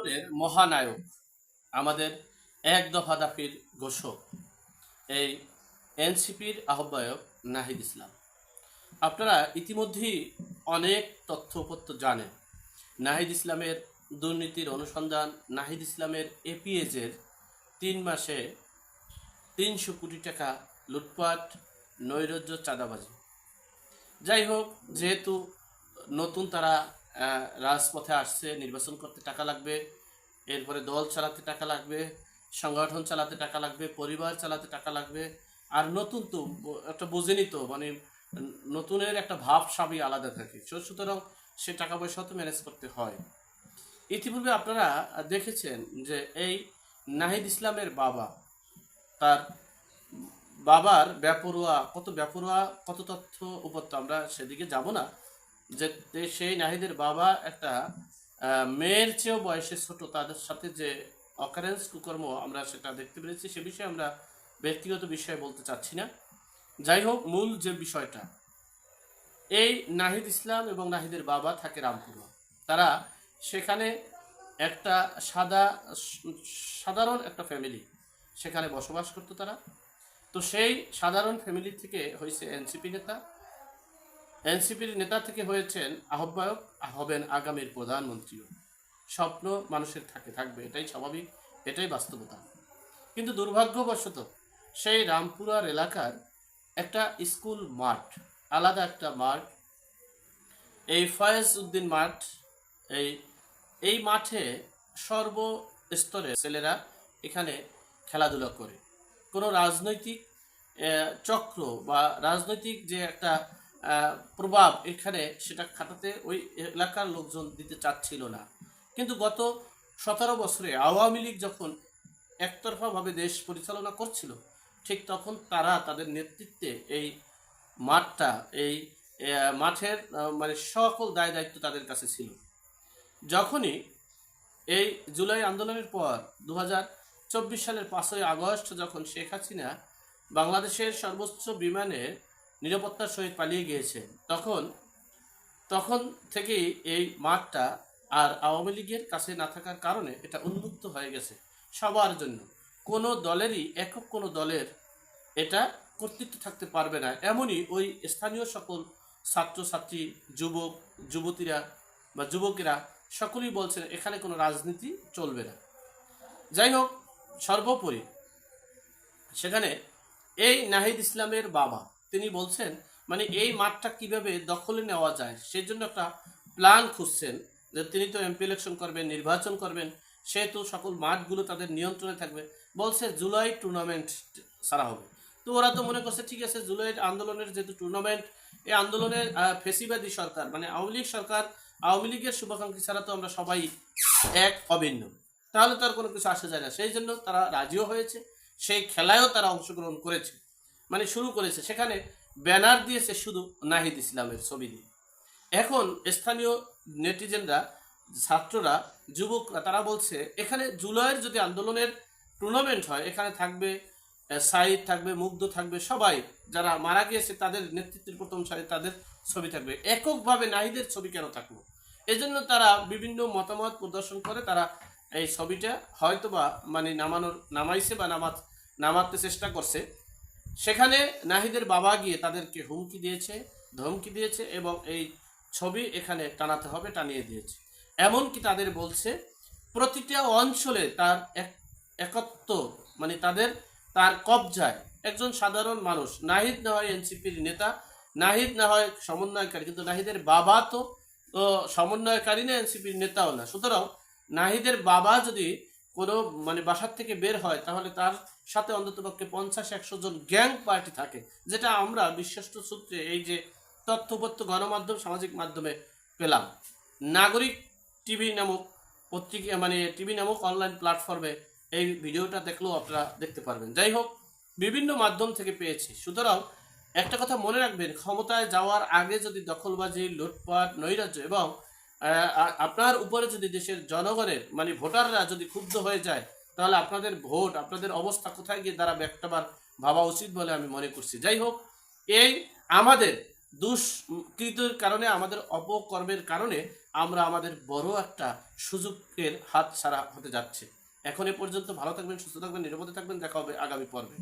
আন্দোলনের মহানায়ক, আমাদের এক দফা দাফির ঘোষক, এই এনসিপির আহ্বায়ক নাহিদ ইসলাম। আপনারা ইতিমধ্যেই অনেক তথ্যপত্র জানেন। নাহিদ ইসলামের দুর্নীতির অনুসন্ধান, নাহিদ ইসলামের এপিএজের তিন মাসে তিনশো কোটি টাকা লুটপাট, নৈরাজ্য চাঁদাবাজি। যাই হোক, যেহেতু নতুন তারা রাজপথে আসছে, নির্বাচন করতে টাকা লাগবে, এরপরে দল চালাতে টাকা লাগবে, সংগঠন চালাতে টাকা লাগবে, পরিবার চালাতে টাকা লাগবে, আর নতুন তো একটা বোঝেনি তো মানে নতুনের একটা ভাব সবই আলাদা থাকে। সুতরাং সে টাকা পয়সা তো ম্যানেজ করতে হয়। ইতিপূর্বে আপনারা দেখেছেন যে এই নাহিদ ইসলামের বাবা, তার বাবার ব্যাপরোয়া কত ব্যাপরোয়া কত তথ্য উপত্য আমরা সেদিকে যাব না যে সেই নাহিদের বাবা একটা মেয়ের চেয়েও বয়সে ছোট, তাদের সাথে যে অকারেন্স কুকর্ম আমরা সেটা দেখতে পেরেছি, সে বিষয়ে আমরা ব্যক্তিগত বিষয়ে বলতে চাচ্ছি না। যাই হোক, মূল যে বিষয়টা, এই নাহিদ ইসলাম এবং নাহিদের বাবা থাকে রামপুরা তারা সেখানে একটা সাদা, সাধারণ একটা ফ্যামিলি সেখানে বসবাস করতো তারা। তো সেই সাধারণ ফ্যামিলি থেকে হয়েছে এনসিপি নেতা এনসিপির নেতা থেকে হয়েছেন আহ্বায়ক, হবেন আগামীর প্রধানমন্ত্রীও। স্বপ্ন মানুষের থাকে, থাকবে, এটাই স্বাভাবিক, এটাই বাস্তবতা। কিন্তু দুর্ভাগ্যবশত সেই রামপুরার এলাকার একটা স্কুল মাঠ, আলাদা একটা মাঠ, এই ফয়েজ উদ্দিন মাঠ, এই এই মাঠে সর্বস্তরের ছেলেরা এখানে খেলাধুলা করে। কোনো রাজনৈতিক চক্র বা রাজনৈতিক যে একটা প্রভাব এখানে সেটা খাটাতে ওই এলাকার লোকজন দিতে চাচ্ছিল না। কিন্তু গত সতেরো বছরে আওয়ামী লীগ যখন একতরফাভাবে দেশ পরিচালনা করছিল, ঠিক তখন তারা তাদের নেতৃত্বে এই মাঠটা, এই মাঠের মানে সকল দায় দায়িত্ব তাদের কাছে ছিল। যখনই এই জুলাই আন্দোলনের পর দু চব্বিশ সালের পাঁচই আগস্ট যখন শেখ হাসিনা বাংলাদেশের সর্বোচ্চ বিমানে নিরাপত্তার সহিত পালিয়ে গিয়েছে। তখন তখন থেকেই এই মাঠটা আর আওয়ামী লীগের কাছে না থাকার কারণে এটা উন্মুক্ত হয়ে গেছে সবার জন্য। কোনো দলেরই, একক কোনো দলের এটা কর্তৃত্ব থাকতে পারবে না। এমনই ওই স্থানীয় সকল ছাত্রছাত্রী, যুবক, যুবতীরা বা যুবকেরা সকলেই বলছেন, এখানে কোনো রাজনীতি চলবে না। যাই হোক, সর্বোপরি সেখানে এই নাহিদ ইসলামের বাবা তিনি বলছেন মানে এই মাঠটা কীভাবে দখলে নেওয়া যায় সেই জন্য একটা প্ল্যান খুঁজছেন। যে তিনি তো এমপি ইলেকশন করবেন, নির্বাচন করবেন, সেহেতু সকল মাঠগুলো তাদের নিয়ন্ত্রণে থাকবে। বলছে, জুলাই টুর্নামেন্ট সারা হবে। তো ওরা তো মনে করছে, ঠিক আছে, জুলাই আন্দোলনের যেহেতু টুর্নামেন্ট এই আন্দোলনের ফেসিবাদী সরকার মানে আওয়ামী লীগ সরকার, আওয়ামী লীগের শুভাকাঙ্ক্ষী ছাড়া তো আমরা সবাই এক, অভিন্ন। তাহলে তার কোনো কিছু আসা যায় না। সেই জন্য তারা রাজিও হয়েছে, সেই খেলায়ও তারা অংশগ্রহণ করেছে। মানে শুরু করেছে। সেখানে ব্যানার দিয়েছে শুধু নাহিদ ইসলামের ছবি দিয়ে। এখন স্থানীয় নেটিজেনরা, ছাত্ররা, যুবকরা, তারা বলছে, এখানে জুলাইয়ের যদি আন্দোলনের টুর্নামেন্ট হয়, এখানে থাকবে সাইদ থাকবে, মুগ্ধ থাকবে সবাই। যারা মারা গিয়েছে, তাদের নেতৃত্বের প্রথম সারি তাদের ছবি থাকবে। এককভাবে নাহিদের ছবি কেন থাকল? এজন্য তারা বিভিন্ন মতামত প্রদর্শন করে, তারা এই ছবিটা হয়তোবা মানে নামানোর, নামাইছে বা নামাত, নামাতে চেষ্টা করছে। সেখানে নাহিদের বাবা গিয়ে তাদেরকে হুমকি দিয়েছে, ধমকি দিয়েছে এবং এই ছবি এখানে টানাতে হবে, টানিয়ে দিয়েছে। এমনকি তাদের বলছে, প্রতিটা অঞ্চলে তার এক একত্ব মানে তাদের, তার কবজায় একজন সাধারণ মানুষ, নাহিদ না হয় এনসিপির নেতা, নাহিদ না হয় সমন্বয়কারী, কিন্তু নাহিদের বাবা তো সমন্বয়কারী না, এনসিপির নেতাও না। সুতরাং নাহিদের বাবা যদি কোনো মানে বাসার থেকে বের হয়, তাহলে তার সাথে অন্ততপক্ষে পঞ্চাশ, একশো জন গ্যাং পার্টি থাকে, যেটা আমরা বিশ্বস্ত সূত্রে এই যে তথ্যপত্র গণমাধ্যম, সামাজিক মাধ্যমে পেলাম। নাগরিক টিভি নামক পত্রিকা মানে টিভি নামক অনলাইন প্ল্যাটফর্মে এই ভিডিওটা দেখলেও আপনারা দেখতে পারবেন। যাই হোক, বিভিন্ন মাধ্যম থেকে পেয়েছি। সুতরাং একটা কথা মনে রাখবেন, ক্ষমতায় যাওয়ার আগে যদি দখলবাজি, লুটপাট, নৈরাজ্য এবং আপনার উপরে যদি দেশের জনগণের মানে ভোটাররা যদি ক্ষুব্ধ হয়ে যায়, তাহলে আপনাদের ভোট, আপনাদের অবস্থা কোথায় গিয়ে দাঁড়াবে একটাবার ভাবা উচিত বলে আমি মনে করছি। যাই হোক, এই আমাদের দুষ্কৃতির কারণে, আমাদের অপকর্মের কারণে আমরা আমাদের বড় একটা সুযোগের হাত ছাড়া হতে যাচ্ছে। এখন এ পর্যন্ত ভালো থাকবেন, সুস্থ থাকবেন, নিরাপদে থাকবেন, দেখা হবে আগামী পর্বে।